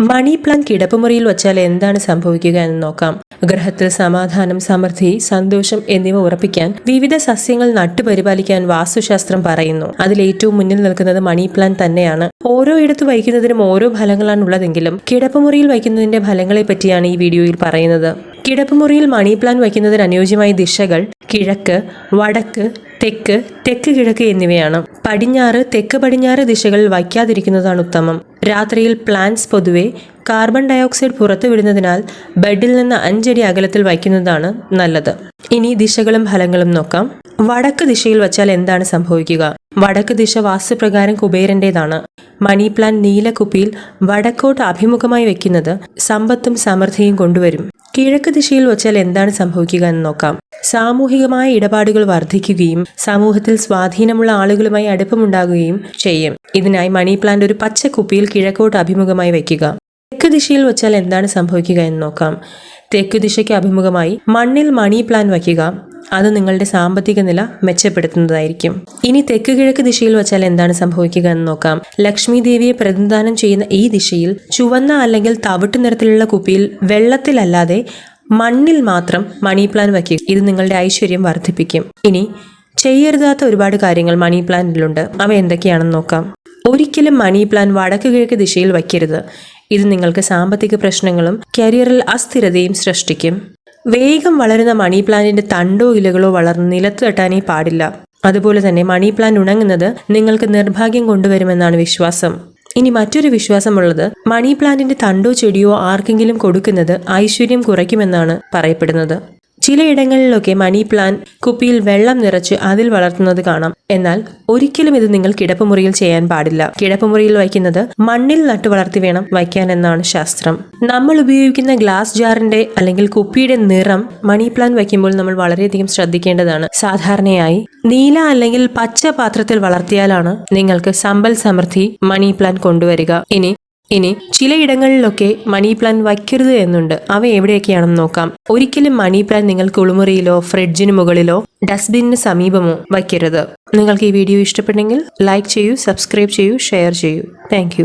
മണി plan കിടപ്പുമുറിയിൽ വച്ചാൽ എന്താണ് സംഭവിക്കുക എന്ന് നോക്കാം. ഗ്രഹത്തിൽ സമാധാനം സമൃദ്ധി സന്തോഷം എന്നിവ ഉറപ്പിക്കാൻ വിവിധ സസ്യങ്ങൾ നട്ടുപരിപാലിക്കാൻ വാസ്തുശാസ്ത്രം പറയുന്നു. അതിൽ ഏറ്റവും മുന്നിൽ നിൽക്കുന്നത് മണി പ്ലാൻ തന്നെയാണ്. ഓരോ ഇടത്ത് വയ്ക്കുന്നതിനും ഓരോ ഫലങ്ങളാണ് ഉള്ളതെങ്കിലും കിടപ്പുമുറിയിൽ വയ്ക്കുന്നതിന്റെ ഫലങ്ങളെ പറ്റിയാണ് ഈ വീഡിയോയിൽ പറയുന്നത്. കിടപ്പുമുറിയിൽ മണി പ്ലാൻ വയ്ക്കുന്നതിന് അനുയോജ്യമായ ദിശകൾ കിഴക്ക് വടക്ക് തെക്ക് തെക്ക് കിഴക്ക് എന്നിവയാണ്. പടിഞ്ഞാറ് തെക്ക് പടിഞ്ഞാറ് ദിശകളിൽ വയ്ക്കാതിരിക്കുന്നതാണ് ഉത്തമം. രാത്രിയിൽ പ്ലാന്റ്സ് പൊതുവെ കാർബൺ ഡയോക്സൈഡ് പുറത്തുവിടുന്നതിനാൽ ബെഡിൽ നിന്ന് അഞ്ചടി അകലത്തിൽ വയ്ക്കുന്നതാണ് നല്ലത്. ഇനി ദിശകളും ഫലങ്ങളും നോക്കാം. വടക്ക് ദിശയിൽ വച്ചാൽ എന്താണ് സംഭവിക്കുക? വടക്ക് ദിശ വാസ്തുപ്രകാരം കുബേരന്റേതാണ്. മണി പ്ലാൻ നീലക്കുപ്പിയിൽ വടക്കോട്ട് അഭിമുഖമായി വെക്കുന്നത് സമ്പത്തും സമൃദ്ധിയും കൊണ്ടുവരും. കിഴക്ക് ദിശയിൽ വച്ചാൽ എന്താണ് സംഭവിക്കുക എന്ന് നോക്കാം. സാമൂഹികമായ ഇടപാടുകൾ വർദ്ധിക്കുകയും സമൂഹത്തിൽ സ്വാധീനമുള്ള ആളുകളുമായി അടുപ്പമുണ്ടാകുകയും ചെയ്യും. ഇതിനായി മണി പ്ലാന്റ് ഒരു പച്ച കുപ്പിയിൽ കിഴക്കോട്ട് അഭിമുഖമായി വയ്ക്കുക. തെക്ക് ദിശയിൽ വച്ചാൽ എന്താണ് സംഭവിക്കുക എന്ന് നോക്കാം. തെക്ക് ദിശയ്ക്ക് അഭിമുഖമായി മണ്ണിൽ മണി പ്ലാൻ വയ്ക്കുക. അത് നിങ്ങളുടെ സാമ്പത്തിക നില മെച്ചപ്പെടുത്തുന്നതായിരിക്കും. ഇനി തെക്ക് കിഴക്ക് ദിശയിൽ വച്ചാൽ എന്താണ് സംഭവിക്കുക എന്ന് നോക്കാം. ലക്ഷ്മി ദേവിയെ പ്രതിനിധാനം ചെയ്യുന്ന ഈ ദിശയിൽ ചുവന്ന അല്ലെങ്കിൽ തവിട്ട് നിറത്തിലുള്ള കുപ്പിയിൽ വെള്ളത്തിലല്ലാതെ മണ്ണിൽ മാത്രം മണി പ്ലാൻ വയ്ക്കുക. ഇത് നിങ്ങളുടെ ഐശ്വര്യം വർദ്ധിപ്പിക്കും. ഇനി ചെയ്യരുതാത്ത ഒരുപാട് കാര്യങ്ങൾ മണി പ്ലാനിലുണ്ട്. അവ എന്തൊക്കെയാണെന്ന് നോക്കാം. ഒരിക്കലും മണി പ്ലാൻ വടക്ക് കിഴക്ക് ദിശയിൽ വയ്ക്കരുത്. ഇത് നിങ്ങൾക്ക് സാമ്പത്തിക പ്രശ്നങ്ങളും കരിയറിൽ അസ്ഥിരതയും സൃഷ്ടിക്കും. വേഗം വളരുന്ന മണി പ്ലാന്റിന്റെ തണ്ടോ ഇലകളോ വളർന്ന് നിലത്ത് തട്ടാനേ പാടില്ല. അതുപോലെ തന്നെ മണി പ്ലാന്റ് ഉണങ്ങുന്നത് നിങ്ങൾക്ക് നിർഭാഗ്യം കൊണ്ടുവരുമെന്നാണ് വിശ്വാസം. ഇനി മറ്റൊരു വിശ്വാസമുള്ളത് മണി പ്ലാന്റിന്റെ തണ്ടോ ചെടിയോ ആർക്കെങ്കിലും കൊടുക്കുന്നത് ഐശ്വര്യം കുറയ്ക്കുമെന്നാണ് പറയപ്പെടുന്നത്. ചിലയിടങ്ങളിലൊക്കെ മണി പ്ലാൻ കുപ്പിയിൽ വെള്ളം നിറച്ച് അതിൽ വളർത്തുന്നത് കാണാം. എന്നാൽ ഒരിക്കലും ഇത് നിങ്ങൾ കിടപ്പുമുറിയിൽ ചെയ്യാൻ പാടില്ല. കിടപ്പുമുറിയിൽ വയ്ക്കുന്നത് മണ്ണിൽ നട്ടു വളർത്തി വേണം വയ്ക്കാൻ എന്നാണ് ശാസ്ത്രം. നമ്മൾ ഉപയോഗിക്കുന്ന ഗ്ലാസ് ജാറിന്റെ അല്ലെങ്കിൽ കുപ്പിയുടെ നിറം മണി പ്ലാൻ വയ്ക്കുമ്പോൾ നമ്മൾ വളരെയധികം ശ്രദ്ധിക്കേണ്ടതാണ്. സാധാരണയായി നീല അല്ലെങ്കിൽ പച്ച പാത്രത്തിൽ വളർത്തിയാലാണ് നിങ്ങൾക്ക് സമ്പൽ സമൃദ്ധി മണി പ്ലാൻ കൊണ്ടുവരിക. ഇനി ഇനി ചിലയിടങ്ങളിലൊക്കെ മണി പ്ലാൻ വയ്ക്കരുത് എന്നുണ്ട്. അവ എവിടെയൊക്കെയാണെന്ന് നോക്കാം. ഒരിക്കലും മണി പ്ലാൻ നിങ്ങൾ കുളിമുറിയിലോ ഫ്രിഡ്ജിന് മുകളിലോ ഡസ്റ്റ്ബിന്നിന് സമീപമോ വയ്ക്കരുത്. നിങ്ങൾക്ക് ഈ വീഡിയോ ഇഷ്ടപ്പെട്ടെങ്കിൽ ലൈക്ക് ചെയ്യൂ സബ്സ്ക്രൈബ് ചെയ്യൂ ഷെയർ ചെയ്യൂ. താങ്ക്